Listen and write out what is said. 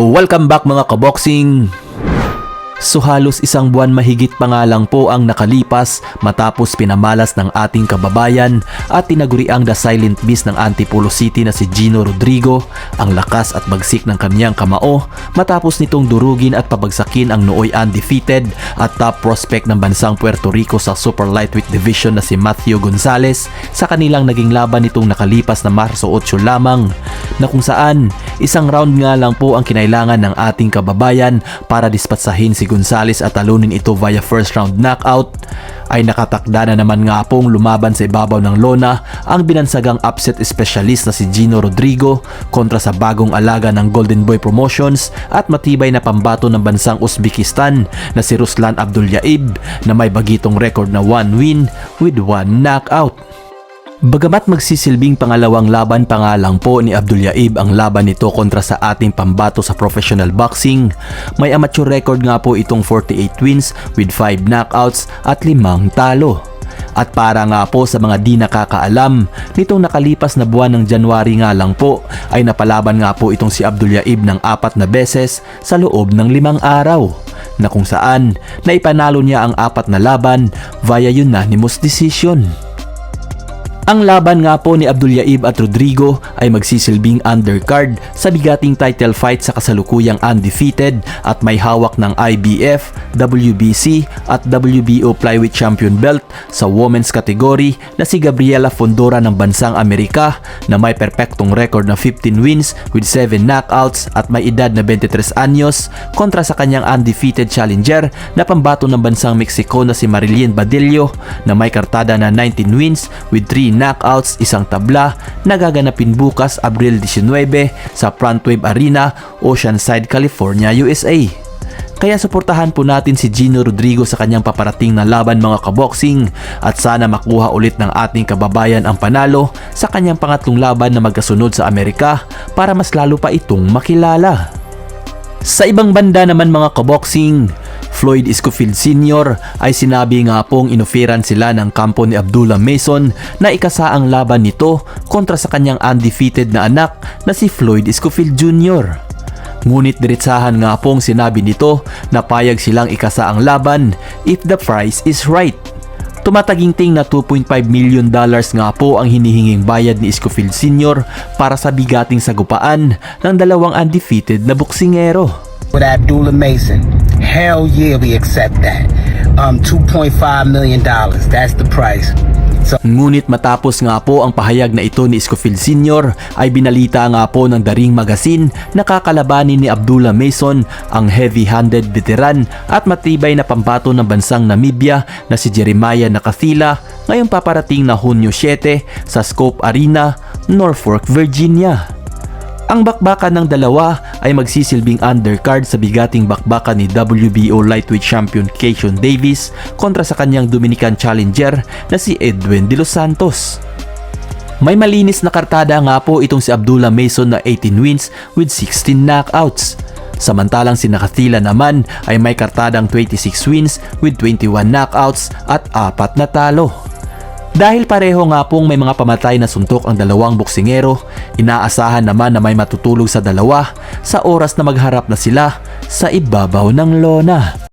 Welcome back mga kaboxing! So halos isang buwan mahigit pa nga lang po ang nakalipas matapos pinamalas ng ating kababayan at tinaguriang the silent beast ng Antipolo City na si Gino Rodrigo ang lakas at bagsik ng kanyang kamao matapos nitong durugin at pabagsakin ang nooy undefeated at top prospect ng bansang Puerto Rico sa Super Lightweight Division na si Matthew Gonzalez sa kanilang naging laban nitong nakalipas na Marso 8 lamang na kung saan isang round nga lang po ang kinailangan ng ating kababayan para dispatsahin si Gonzales at talunin ito via first round knockout ay nakatakda na naman nga pong lumaban sa ibabaw ng lona ang binansagang upset specialist na si Gino Rodrigo kontra sa bagong alaga ng Golden Boy Promotions at matibay na pambato ng bansang Uzbekistan na si Ruslan Abdulyaib na may bagitong record na 1 win with 1 knockout. Bagamat magsisilbing pangalawang laban pa nga lang po ni Abdul Yaib ang laban nito kontra sa ating pambato sa professional boxing, may amateur record nga po itong 48 wins with 5 knockouts at 5 talo. At para nga po sa mga di nakakaalam, nitong nakalipas na buwan ng January nga lang po ay napalaban nga po itong si Abdul Yaib ng apat na beses sa loob ng limang araw na kung saan naipanalo niya ang apat na laban via unanimous decision. Ang laban nga po ni Abdul Yaib at Rodrigo ay magsisilbing undercard sa bigating title fight sa kasalukuyang undefeated at may hawak ng IBF, WBC at WBO flyweight champion belt sa women's category na si Gabriela Fondora ng bansang Amerika na may perpektong record na 15 wins with 7 knockouts at may edad na 23 anyos kontra sa kanyang undefeated challenger na pambato ng bansang Mexico na si Marilyn Badillo na may kartada na 19 wins with 3 knockouts, isang tabla na gaganapin bukas Abril 19 sa Front Wave Arena, Oceanside, California, USA. Kaya suportahan po natin si Gino Rodrigo sa kanyang paparating na laban mga kaboxing at sana makuha ulit ng ating kababayan ang panalo sa kanyang pangatlong laban na magkasunod sa Amerika para mas lalo pa itong makilala. Sa ibang banda naman mga kaboxing, Floyd Escofield Sr. ay sinabi nga pong inoferan sila ng kampo ni Abdullah Mason na ikasa ang laban nito kontra sa kanyang undefeated na anak na si Floyd Escofield Jr. Ngunit diretsahan nga pong sinabi nito na payag silang ikasa ang laban if the price is right. Tumataginting na 2.5 million dollars nga po ang hinihinging bayad ni Escofield Sr. para sa bigating sagupaan ng dalawang undefeated na boksingero. with Abdullah Mason. Hell yeah, we accept that. Um, $2.5 million. That's the price. So, Ngunit matapos nga po ang pahayag na ito ni Escofield Sr. ay binalita nga po ng Daring Magazine na kakalabanin ni Abdullah Mason ang heavy-handed veteran at matibay na pambato ng bansang Namibia na si Jeremiah Nakafila ngayong paparating na Hunyo 7 sa Scope Arena, Norfolk, Virginia. Ang bakbakan ng dalawa ay magsisilbing undercard sa bigating bakbakan ni WBO lightweight champion Keishon Davis kontra sa kanyang Dominican challenger na si Edwin De Los Santos. May malinis na kartada nga po itong si Abdullah Mason na 18 wins with 16 knockouts. Samantalang si Nakatila naman ay may kartadang 26 wins with 21 knockouts at apat na talo. Dahil pareho nga pong may mga pamatay na suntok ang dalawang boksingero, inaasahan naman na may matutulog sa dalawa sa oras na magharap na sila sa ibabaw ng lona.